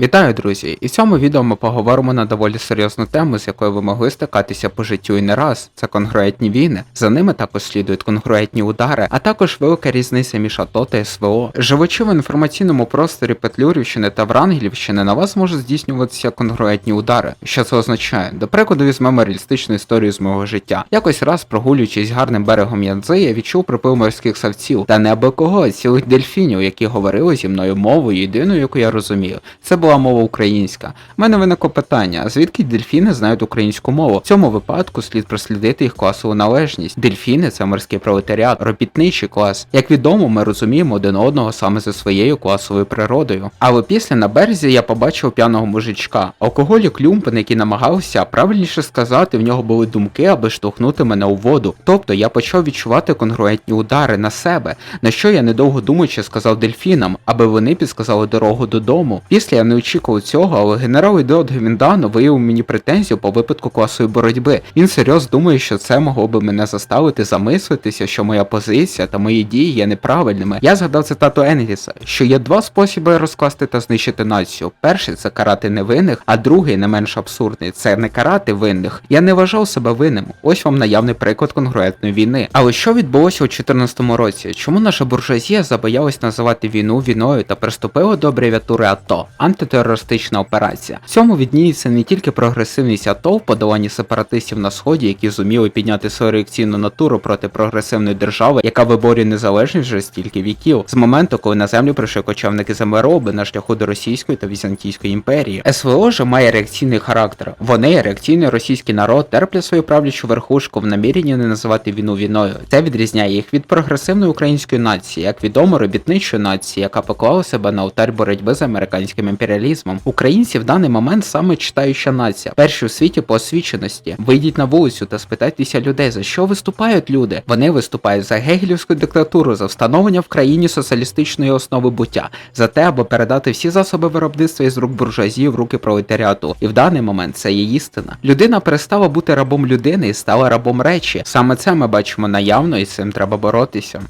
Вітаю, друзі! І в цьому відео ми поговоримо на доволі серйозну тему, з якою ви могли стикатися по життю і не раз. Це конгруентні війни. За ними також слідують конгруентні удари, а також велика різниця між АТО та СВО. Живучи в інформаційному просторі Петлюрівщини та Врангелівщини, на вас можуть здійснюватися конгруентні удари. Що це означає? До прикладу, візьмемо реалістичну історію з мого життя. Якось раз, прогулюючись гарним берегом Янзи, я відчув припив морських савців, та не аби кого, а цілих дельфінів, які говорили зі мною мовою, єдиною, яку я розумію. Це була мова українська. У мене виникло питання: звідки дельфіни знають українську мову? В цьому випадку слід прослідити їх класову належність. Дельфіни це морський пролетаріат, робітничий клас. Як відомо, ми розуміємо один одного саме за своєю класовою природою. Але після на березі я побачив п'яного мужичка. Алкоголік Люмпен, який намагався, правильніше сказати, в нього були думки, аби штовхнути мене у воду. Тобто я почав відчувати конгруентні удари на себе, на що я недовго думаючи сказав дельфінам, аби вони підсказали дорогу додому. Після я не очікував цього, але генерал Ідеот Гвіндано виявив мені претензію по випадку класової боротьби. Він серйозно думає, що це могло би мене заставити замислитися, що моя позиція та мої дії є неправильними. Я згадав цитату Енгельса, що є два способи розкласти та знищити націю. Перший це карати невинних, а другий не менш абсурдний це не карати винних. Я не вважав себе винним. Ось вам наявний приклад конгруентної війни. Але що відбулося у 2014 році? Чому наша буржуазія забоялась називати війну війною та приступила до абревіатури АТО антитерористична операція? В цьому відніється не тільки прогресивність АТО в подоланні сепаратистів на сході, які зуміли підняти свою реакційну натуру проти прогресивної держави, яка виборює незалежність вже стільки віків, з моменту, коли на землю прийшли кочівники землероби на шляху до Російської та Візантійської імперії. СВО ж має реакційний характер. Вони, реакційний російський народ, терплять свою правлячу верхушку в наміренні не називати війну війною. Це відрізняє їх від прогресивної української нації, як відомо робітничої нації, яка поклала себе на алтарь боротьби з американським імперіалізмом. Українці в даний момент саме читаюча нація, перші у світі по освіченості. Вийдіть на вулицю та спитайтеся людей, за що виступають люди. Вони виступають за гегелівську диктатуру, за встановлення в країні соціалістичної основи буття, за те, аби передати всі засоби виробництва із рук буржуазії в руки пролетаріату. І в даний момент це є істина. Людина перестала бути рабом людини і стала рабом речі. Саме це ми бачимо наявно, і з цим треба боротися.